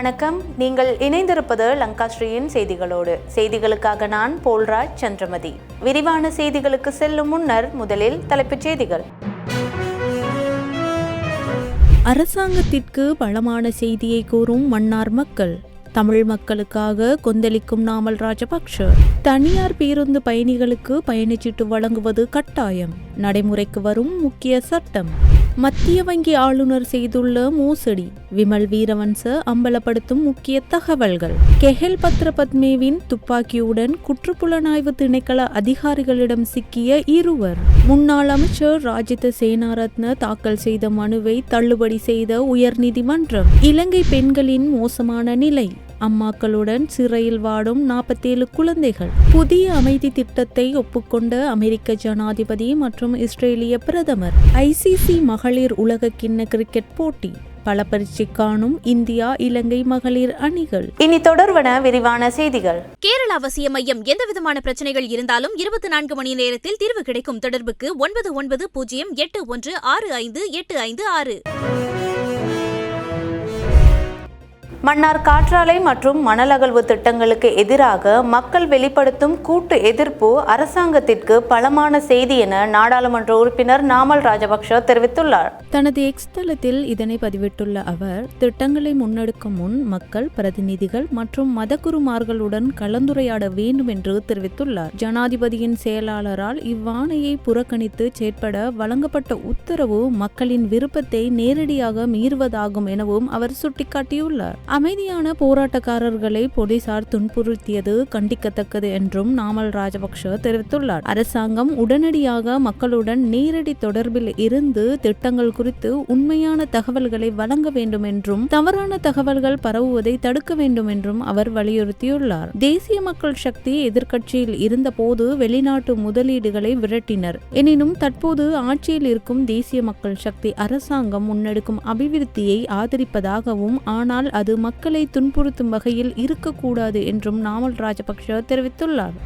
வணக்கம். நீங்கள் இணைந்திருப்பது லங்காஸ்ரீயின் செய்திகளோடு. செய்திகளுக்காக நான் போல்ராஜ் சந்திரமதி. விரிவான செய்திகளுக்கு செல்லும் முன்னர் முதலில் தலைப்புச் செய்திகள். அரசாங்கத்திற்கு பலமான செய்தியை கூறும் மன்னார் மக்கள் தமிழ் மக்களுக்காக கொந்தளிக்கும் நாமல் ராஜபக்ஷ. தனியார் பேருந்து பயணிகளுக்கு பயணச்சீட்டு வழங்குவது கட்டாயம். நடைமுறைக்கு வரும் முக்கிய சட்டம். மத்திய வங்கி ஆளுநர் செய்துள்ள மோசடி விமல் வீரவன்ச அம்பலப்படுத்தும் முக்கிய தகவல்கள். கெஹல் பத்ரபத்மேவின் துப்பாக்கியுடன் குற்றப்புலனாய்வு திணைக்கள அதிகாரிகளிடம் சிக்கிய இருவர். முன்னாள் அமைச்சர் ராஜித சேனாரத்ன தாக்கல் செய்த மனுவை தள்ளுபடி செய்த உயர்நீதிமன்றம். இலங்கை பெண்களின் மோசமான நிலை. அம்மாக்களுடன் சிறையில் வாடும் நாற்பத்தேழு குழந்தைகள். புதிய அமைதி திட்டத்தை ஒப்புக்கொண்ட அமெரிக்க ஜனாதிபதி மற்றும் இஸ்ரேலிய பிரதமர். ஐசிசி மகளிர் உலக கிண்ண கிரிக்கெட் போட்டி. பல பரீட்சை காணும் இந்தியா இலங்கை மகளிர் அணிகள். இனி தொடர்வன விரிவான செய்திகள். கேரள அவசிய மையம் எந்தவிதமான பிரச்சனைகள் இருந்தாலும் இருபத்தி நான்கு மணி நேரத்தில் தீர்வு கிடைக்கும் தொடர்புக்கு ஒன்பது ஒன்பது பூஜ்ஜியம் எட்டு ஒன்று ஆறு ஐந்து எட்டு ஐந்து ஆறு. மன்னார் காற்றாலை மற்றும் மணல் அகழ்வு திட்டங்களுக்கு எதிராக மக்கள் வெளிப்படுத்தும் கூட்டு எதிர்ப்பு அரசாங்கத்திற்கு பலமான செய்தி என நாடாளுமன்ற உறுப்பினர் நாமல் ராஜபக்ஷ தெரிவித்துள்ளார். தனது எக்ஸ் தளத்தில் இதனை பதிவிட்டுள்ள அவர் திட்டங்களை முன்னெடுக்கும் முன் மக்கள் பிரதிநிதிகள் மற்றும் மதகுருமார்களுடன் கலந்துரையாட வேண்டும் என்று தெரிவித்துள்ளார். ஜனாதிபதியின் செயலாளரால் இவ்வாணையை புறக்கணித்து செயற்பட வழங்கப்பட்ட உத்தரவு மக்களின் விருப்பத்தை நேரடியாக மீறுவதாகும் எனவும் அவர் சுட்டிக்காட்டியுள்ளார். அமைதியான போராட்டக்காரர்களை போலீசார் துன்புறுத்தியது கண்டிக்கத்தக்கது என்றும் நாமல் ராஜபக்ஷ தெரிவித்துள்ளார். அரசாங்கம் உடனடியாக மக்களுடன் நேரடி தொடர்பில் இருந்து திட்டங்கள் குறித்து உண்மையான தகவல்களை வழங்க வேண்டும் என்றும் தவறான தகவல்கள் பரவுவதை தடுக்க வேண்டும் என்றும் அவர் வலியுறுத்தியுள்ளார். தேசிய மக்கள் சக்தி எதிர்க்கட்சியில் இருந்தபோது வெளிநாட்டு முதலீடுகளை விரட்டினர். எனினும் தற்போது ஆட்சியில் இருக்கும் தேசிய மக்கள் சக்தி அரசாங்கம் முன்னெடுக்கும் அபிவிருத்தியை ஆதரிப்பதாகவும் ஆனால் அது மக்களை துன்புறுத்தும் வகையில் இருக்கக்கூடாது என்றும் நாமல் ராஜபக்ஷ தெரிவித்துள்ளார்.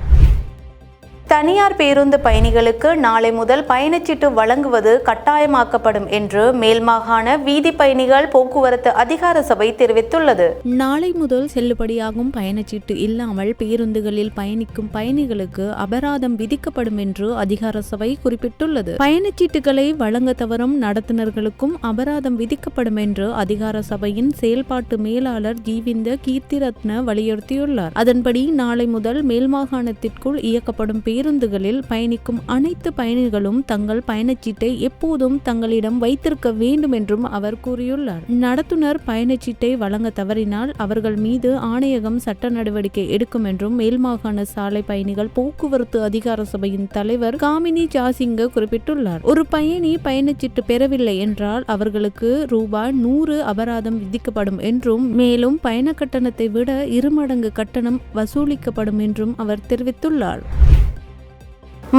தனியார் பேருந்து பயணிகளுக்கு நாளை முதல் பயணச்சீட்டு வழங்குவது கட்டாயமாக்கப்படும் என்று மேல்மாகாண வீதி பயணிகள் போக்குவரத்து அதிகார சபை தெரிவித்துள்ளது. நாளை முதல் செல்லுபடியாகும் பயணச்சீட்டு இல்லாமல் பேருந்துகளில் பயணிக்கும் பயணிகளுக்கு அபராதம் விதிக்கப்படும் என்று அதிகார சபை குறிப்பிட்டுள்ளது. பயணச்சீட்டுகளை வழங்க தவறும் நடத்துனர்களுக்கும் அபராதம் விதிக்கப்படும் என்று அதிகார சபையின் செயல்பாட்டு மேலாளர் ஜீவிந்த கீர்த்திரத்ன வலியுறுத்தியுள்ளார். அதன்படி நாளை முதல் மேல்மாகாணத்திற்குள் இயக்கப்படும் பேர் பேருந்துகளில் பயணிக்கும் அனைத்து பயணிகளும் தங்கள் பயணச்சீட்டை எப்போதும் தங்களிடம் வைத்திருக்க வேண்டும் என்றும் அவர் கூறியுள்ளார். நடத்துனர் பயணச்சீட்டை வழங்க தவறினால் அவர்கள் மீது ஆணையகம் சட்ட நடவடிக்கை எடுக்கும் என்றும் மேல்மாகாண சாலை பயணிகள் போக்குவரத்து அதிகார சபையின் தலைவர் காமினி ஜாசிங்க குறிப்பிட்டுள்ளார். ஒரு பயணி பயணச்சீட்டு பெறவில்லை என்றால் அவர்களுக்கு ரூபாய் நூறு அபராதம் விதிக்கப்படும் என்றும் மேலும் பயண கட்டணத்தை விட இருமடங்கு கட்டணம் வசூலிக்கப்படும் என்றும் அவர் தெரிவித்துள்ளார்.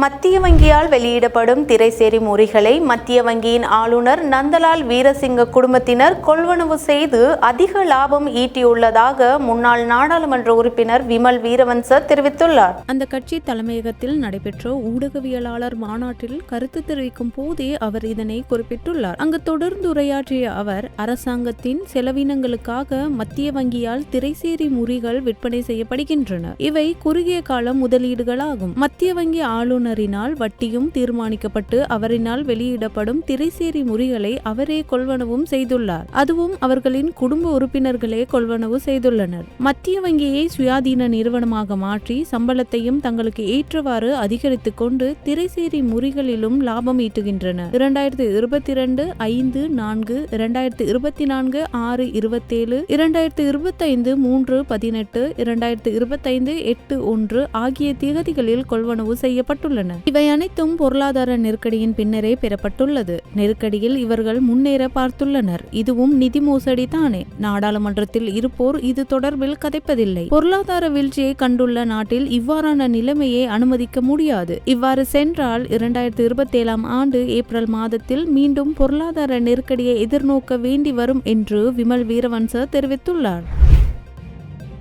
மத்திய வங்கியால் வெளியிடப்படும் திரைசேரி முறிகளை மத்திய வங்கியின் ஆளுநர் நந்தலால் வீரசிங்க குடும்பத்தினர் கொள்வனவு செய்து அதிக லாபம் ஈட்டியுள்ளதாக முன்னாள் நாடாளுமன்ற உறுப்பினர் விமல் வீரவன்ச தெரிவித்துள்ளார். அந்த கட்சி தலைமையகத்தில் நடைபெற்ற ஊடகவியலாளர் மாநாட்டில் கருத்து தெரிவிக்கும் போதே அவர் இதனை குறிப்பிட்டுள்ளார். அங்கு தொடர்ந்து உரையாற்றிய அவர் அரசாங்கத்தின் செலவினங்களுக்காக மத்திய வங்கியால் திரைசேரி முறிகள் விற்பனை செய்யப்படுகின்றன. இவை குறுகிய கால முதலீடுகளாகும். மத்திய வங்கி ஆளுநர் ஆளுநரினால் வட்டியும் தீர்மானிக்கப்பட்டு அவரினால் வெளியிடப்படும் திரைசேரி முறிகளை அவரே கொள்வனவும் செய்துள்ளார். அதுவும் அவர்களின் குடும்ப உறுப்பினர்களே கொள்வனவு செய்துள்ளனர். மத்திய வங்கியை சுயாதீன நிறுவனமாக மாற்றி சம்பளத்தையும் தங்களுக்கு ஏற்றவாறு அதிகரித்துக் கொண்டு திரைசேரி முறிகளிலும் லாபம் ஈட்டுகின்றன இரண்டாயிரத்தி இருபத்தி இரண்டு ஐந்து நான்கு இரண்டாயிரத்தி இருபத்தி நான்கு ஆறு இருபத்தேழு இரண்டாயிரத்தி இருபத்தைந்து மூன்று பதினெட்டு இரண்டாயிரத்தி இருபத்தைந்து எட்டு ஒன்று ஆகிய திகதிகளில் கொள்வனவு செய்யப்பட்டுள்ளன இவை அனைத்தும் பொருளாதார நெருக்கடியின் பின்னரே பெறப்பட்டுள்ளது. நெருக்கடியில் இவர்கள் முன்னேற பார்த்துள்ளனர். இதுவும் நிதி மோசடி தானே. நாடாளுமன்றத்தில் இருப்போர் இது தொடர்பில் கதைப்பதில்லை. பொருளாதார வீழ்ச்சியை கண்டுள்ள நாட்டில் இவ்வாறான நிலைமையை அனுமதிக்க முடியாது. இவ்வாறு சென்றால் இரண்டாயிரத்தி இருபத்தி ஏழாம் ஆண்டு ஏப்ரல் மாதத்தில் மீண்டும் பொருளாதார நெருக்கடியை எதிர்நோக்க வேண்டி வரும் என்று விமல் வீரவன்ச தெரிவித்துள்ளார்.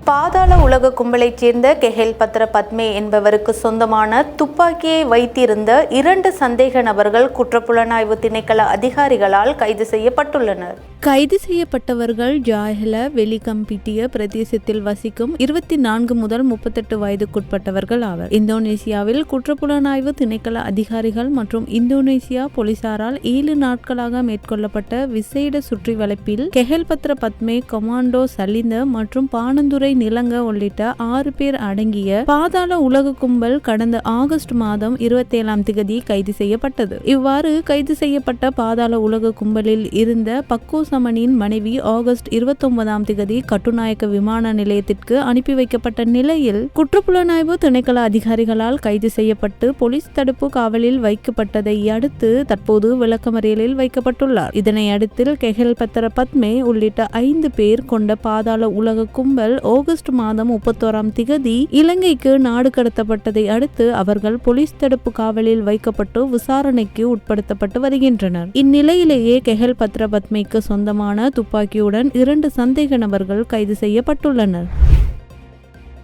பாதாள உலக கும்பலைச் சேர்ந்த கெஹெல் பத்ர பத்மே என்பவருக்கு சொந்தமான துப்பாக்கியை வைத்திருந்த இரண்டு சந்தேக நபர்கள் குற்றப்புலனாய்வு திணைக்கள அதிகாரிகளால் கைது செய்யப்பட்டுள்ளனர். கைது செய்யப்பட்டவர்கள் ஜாஹல வெலிகம்பிட்டிய பிரதேசத்தில் வசிக்கும் இருபத்தி நான்கு முதல் முப்பத்தெட்டு வயதுக்குட்பட்டவர்கள் ஆவர். இந்தோனேசியாவில் குற்றப்புலனாய்வு திணைக்கள அதிகாரிகள் மற்றும் இந்தோனேசியா போலீசாரால் ஏழு நாட்களாக மேற்கொள்ளப்பட்ட விசேட சுற்றி வளைப்பில் கெஹல் பத்ர பத்மே கொமாண்டோ சலிந்த மற்றும் பானந்துரை நிலங்க உள்ளிட்ட ஆறு பேர் அடங்கிய பாதாள உலக கும்பல் கடந்த ஆகஸ்ட் மாதம் இருபத்தேழாம் திகதி கைது செய்யப்பட்டது. இவ்வாறு கைது செய்யப்பட்ட பாதாள உலக கும்பலில் இருந்த பக்கோ சமனின் மனைவி ஆகஸ்ட் இருபத்தொன்பதாம் திகதி கட்டுநாயக்க விமான நிலையத்திற்கு அனுப்பி வைக்கப்பட்ட நிலையில் குற்றப்புலனாய்வு திணைக்கள அதிகாரிகளால் கைது செய்யப்பட்டு போலீஸ் தடுப்பு காவலில் வைக்கப்பட்டதை அடுத்து தற்போது விளக்கமறியலில் வைக்கப்பட்டுள்ளார். இதனை அடுத்து கெஹல் பத்திர பத்மே உள்ளிட்ட ஐந்து பேர் கொண்ட பாதாள உலக கும்பல் ஆகஸ்ட் மாதம் முப்பத்தோராம் திகதி இலங்கைக்கு நாடு கடத்தப்பட்டதை அடுத்து அவர்கள் போலீஸ் தடுப்பு காவலில் வைக்கப்பட்டு விசாரணைக்கு உட்படுத்தப்பட்டு வருகின்றனர். இந்நிலையிலேயே கெஹல் பத்ரபத்மைக்கு சொந்தமான துப்பாக்கியுடன் இரண்டு சந்தேக நபர்கள் கைது செய்யப்பட்டுள்ளனர்.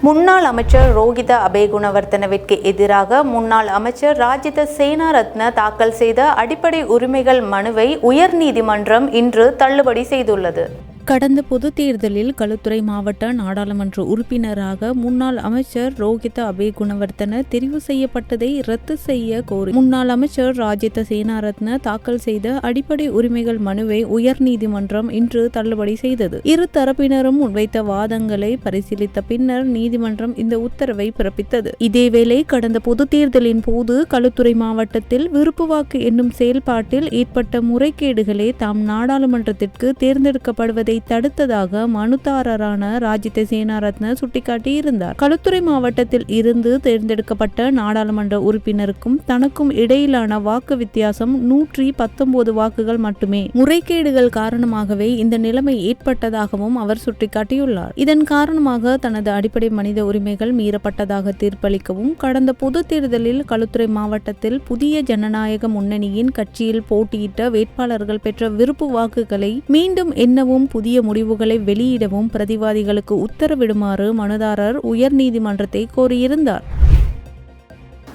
முன்னாள் அமைச்சர் ரோஹித அபேகுணவர்த்தனவிற்கு எதிராக முன்னாள் அமைச்சர் ராஜித சேனாரத்ன தாக்கல் செய்த அடிப்படை உரிமைகள் மனுவை உயர்நீதிமன்றம் இன்று தள்ளுபடி செய்துள்ளது. கடந்த பொது தேர்தலில் களுத்துறை மாவட்ட நாடாளுமன்ற உறுப்பினராக முன்னாள் அமைச்சர் ரோஹித அபே குணவர்த்தன தெரிவு செய்யப்பட்டதை ரத்து செய்ய கோரி முன்னாள் அமைச்சர் ராஜித சேனாரத்ன தாக்கல் செய்த அடிப்படை உரிமைகள் மனுவை உயர்நீதிமன்றம் இன்று தள்ளுபடி செய்தது. இரு தரப்பினரும் முன்வைத்த வாதங்களை பரிசீலித்த பின்னர் நீதிமன்றம் இந்த உத்தரவை பிறப்பித்தது. இதேவேளை கடந்த பொது தேர்தலின் போது களுத்துறை மாவட்டத்தில் விருப்பு வாக்கு என்னும் செயல்பாட்டில் ஏற்பட்ட முறைகேடுகளே தாம் நாடாளுமன்றத்திற்கு தேர்ந்தெடுக்கப்படுவதை தடுத்ததாக மனுதாரரான ராஜித சேனாரத்ன சுட்டிக்காட்டியிருந்தார். களுத்துறை மாவட்டத்தில் இருந்து தேர்ந்தெடுக்கப்பட்ட நாடாளுமன்ற உறுப்பினருக்கும் தனக்கும் இடையிலான வாக்கு வித்தியாசம் நூற்றி பத்தொன்பது வாக்குகள் மட்டுமே. முறைகேடுகள் காரணமாகவே இந்த நிலைமை ஏற்பட்டதாகவும் அவர் சுட்டிக்காட்டியுள்ளார். இதன் காரணமாக தனது அடிப்படை மனித உரிமைகள் மீறப்பட்டதாக தீர்ப்பளிக்கவும் கடந்த பொது தேர்தலில் களுத்துறை மாவட்டத்தில் புதிய ஜனநாயக முன்னணியின் கட்சியில் போட்டியிட்ட வேட்பாளர்கள் பெற்ற விருப்பு வாக்குகளை மீண்டும் எண்ணவும் புதிய முடிவுகளை வெளியிடவும் பிரதிவாதிகளுக்கு உத்தரவிடுமாறு மனுதாரர் உயர்நீதிமன்றத்தை கோரியிருந்தார்.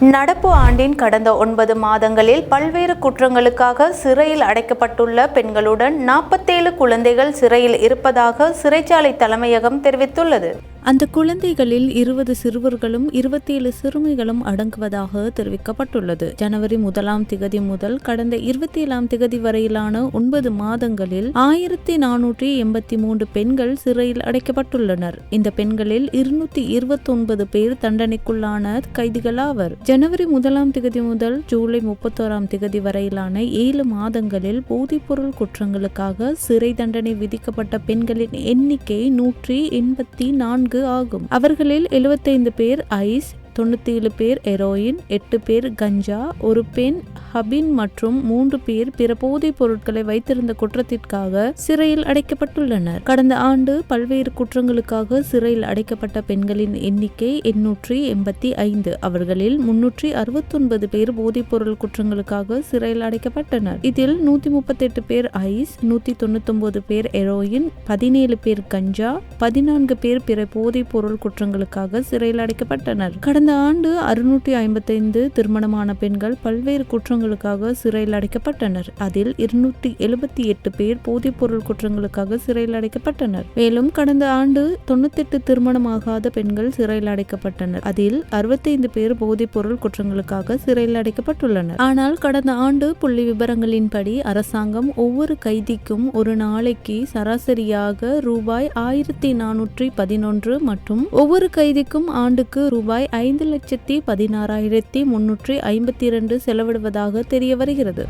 நடப்பு ஆண்டின் கடந்த ஒன்பது மாதங்களில் பல்வேறு குற்றங்களுக்காக சிறையில் அடைக்கப்பட்டுள்ள பெண்களுடன் நாற்பத்தேழு குழந்தைகள் சிறையில் இருப்பதாக சிறைச்சாலை தலைமையகம் தெரிவித்துள்ளது. அந்த குழந்தைகளில் இருபது சிறுவர்களும் இருபத்தேழு சிறுமிகளும் அடங்குவதாக தெரிவிக்கப்பட்டுள்ளது. ஜனவரி முதலாம் திகதி முதல் கடந்த இருபத்தி ஏழாம் திகதி வரையிலான ஒன்பது மாதங்களில் ஆயிரத்தி நானூற்றி எண்பத்தி மூன்று பெண்கள் சிறையில் அடைக்கப்பட்டுள்ளனர். இந்த பெண்களில் இருநூத்தி இருபத்தி ஒன்பது பேர் தண்டனைக்குள்ளான கைதிகளாவர் ஜனவரி முதலாம் திகதி முதல் ஜூலை முப்பத்தோராம் திகதி வரையிலான ஏழு மாதங்களில் போதைப்பொருள் குற்றங்களுக்காக சிறை தண்டனை விதிக்கப்பட்ட பெண்களின் எண்ணிக்கை நூற்றி எண்பத்தி நான்கு ஆகும். அவர்களில் எழுபத்தைந்து பேர் ஐஸ் தொண்ணூற்றி ஏழு பேர் ஹெரோயின் எட்டு பேர் கஞ்சா ஒரு பெண் ஹபின் மற்றும் மூன்று பேர் பிற போதைப் பொருட்களை வைத்திருந்த குற்றத்திற்காக சிறையில் அடைக்கப்பட்டுள்ளனர். கடந்த ஆண்டு பல்வேறு குற்றங்களுக்காக சிறையில் அடைக்கப்பட்ட பெண்களின் எண்ணிக்கை எண்ணூற்றி எண்பத்தி ஐந்து. அவர்களில் முன்னூற்றி அறுபத்தொன்பது பேர் போதைப்பொருள் குற்றங்களுக்காக சிறையில் அடைக்கப்பட்டனர். இதில் நூத்தி முப்பத்தெட்டு பேர் ஐஸ் நூத்தி தொண்ணூத்தொன்பது பேர் ஹெரோயின் பதினேழு பேர் கஞ்சா பதினான்கு பேர் பிற போதைப் பொருள் குற்றங்களுக்காக சிறையில் அடைக்கப்பட்டனர். கடந்த ஆண்டு அறுநூற்றி ஐம்பத்தைந்து திருமணமான பெண்கள் பல்வேறு குற்றங்களுக்காக சிறையில் அடைக்கப்பட்டனர். அதில் இருநூற்றி எழுபத்தி எட்டு பேர் போதைப்பொருள் குற்றங்களுக்காக சிறையில் அடைக்கப்பட்டனர். மேலும் கடந்த ஆண்டு தொண்ணூத்தெட்டு திருமணமாகாத பெண்கள் சிறையில் அடைக்கப்பட்டனர். அதில் அறுபத்தைந்து பேர் போதைப்பொருள் குற்றங்களுக்காக சிறையில் அடைக்கப்பட்டுள்ளனர். ஆனால் கடந்த ஆண்டு புள்ளி விவரங்களின்படி அரசாங்கம் ஒவ்வொரு கைதிக்கும் ஒரு நாளைக்கு சராசரியாக ரூபாய் ஆயிரத்தி நானூற்றி பதினொன்று மற்றும் ஒவ்வொரு கைதிக்கும் ஆண்டுக்கு ரூபாய் ஐந்து லட்சத்தி பதினாறாயிரத்தி முன்னூற்றி ஐம்பத்தி இரண்டு செலவிடுவதாக தெரிய வருகிறது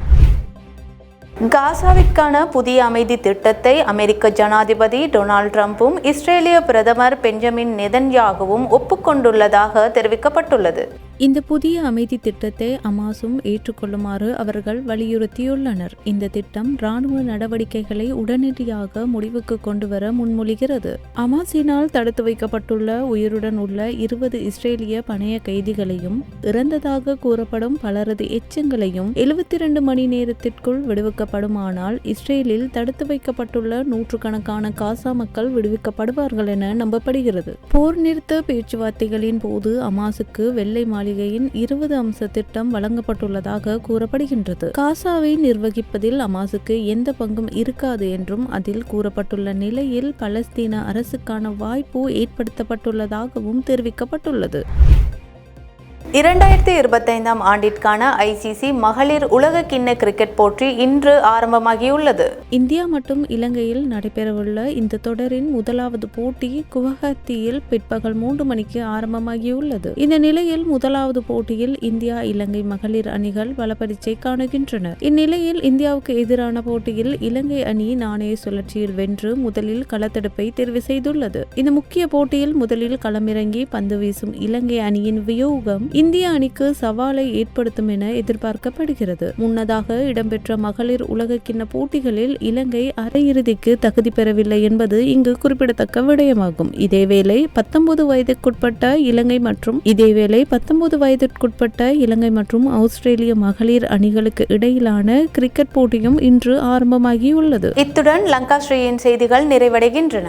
காசாவிற்கான புதிய அமைதி திட்டத்தை அமெரிக்க ஜனாதிபதி டொனால்ட் ட்ரம்ப்பும் இஸ்ரேலிய பிரதமர் பெஞ்சமின் நெதன்யாகுவும் ஒப்புக்கொண்டுள்ளதாக தெரிவிக்கப்பட்டுள்ளது. இந்த புதிய அமைதி திட்டத்தை அமாசும் ஏற்றுக்கொள்ளுமாறு அவர்கள் வலியுறுத்தியுள்ளனர். இந்த திட்டம் ராணுவ நடவடிக்கைகளை உடனடியாக முடிவுக்கு கொண்டுவர முன்மொழிகிறது. அமாசினால் தடுத்து வைக்கப்பட்டுள்ள உயிருடன் உள்ள இருபது இஸ்ரேலிய பணைய கைதிகளையும் இறந்ததாக கூறப்படும் பலரது எச்சங்களையும் எழுபத்தி இரண்டு மணி நேரத்திற்குள் விடுவிக்கப்படுமானால் இஸ்ரேலில் தடுத்து வைக்கப்பட்டுள்ள நூற்றுக்கணக்கான காசா மக்கள் விடுவிக்கப்படுவார்கள் என நம்பப்படுகிறது. போர் நிறுத்த பேச்சுவார்த்தைகளின் போது அமாசுக்கு வெள்ளை மாளிகையின் இருபது அம்ச திட்டம் வழங்கப்பட்டுள்ளதாக கூறப்படுகின்றது. காசாவை நிர்வகிப்பதில் அமாசுக்கு எந்த பங்கும் இருக்காது என்றும் அதில் கூறப்பட்டுள்ள நிலையில் பலஸ்தீன அரசுக்கான வாய்ப்பு ஏற்படுத்தப்பட்டுள்ளதாகவும் தெரிவிக்கப்பட்டுள்ளது. இரண்டாயிரத்தி இருபத்தைந்தாம் ஆண்டிற்கான ஐசிசி மகளிர் உலக கிண்ண கிரிக்கெட் போட்டி இன்று ஆரம்பமாகியுள்ளது. இந்தியா மற்றும் இலங்கையில் நடைபெறவுள்ள இந்த தொடரின் முதலாவது போட்டி குவஹத்தியில் பிற்பகல் மூன்று மணிக்கு ஆரம்பமாகியுள்ளது. இந்த நிலையில் முதலாவது போட்டியில் இந்தியா இலங்கை மகளிர் அணிகள் பலப்பரீட்சை காணுகின்றன இந்நிலையில் இந்தியாவுக்கு எதிரான போட்டியில் இலங்கை அணி நாணய சுழற்சியில் வென்று முதலில் களத்தெடுப்பை தெரிவு செய்துள்ளது. இந்த முக்கிய போட்டியில் முதலில் களமிறங்கி பந்து வீசும் இலங்கை அணியின் வியோகம் இந்திய அணிக்கு சவாலை ஏற்படுத்தும் என எதிர்பார்க்கப்படுகிறது. முன்னதாக இடம்பெற்ற மகளிர் உலகக்கிண்ண போட்டிகளில் இலங்கை அரையிறுதிக்கு தகுதி பெறவில்லை என்பது இங்கு குறிப்பிடத்தக்க விடயமாகும். இதேவேளை பத்தொன்பது வயதுக்குட்பட்ட இலங்கை மற்றும் இதேவேளை பத்தொன்பது வயதிற்குட்பட்ட இலங்கை மற்றும் ஆஸ்திரேலிய மகளிர் அணிகளுக்கு இடையிலான கிரிக்கெட் போட்டியும் இன்று ஆரம்பமாகியுள்ளது. இத்துடன் லங்காஸ்ரீயின் செய்திகள் நிறைவடைகின்றன.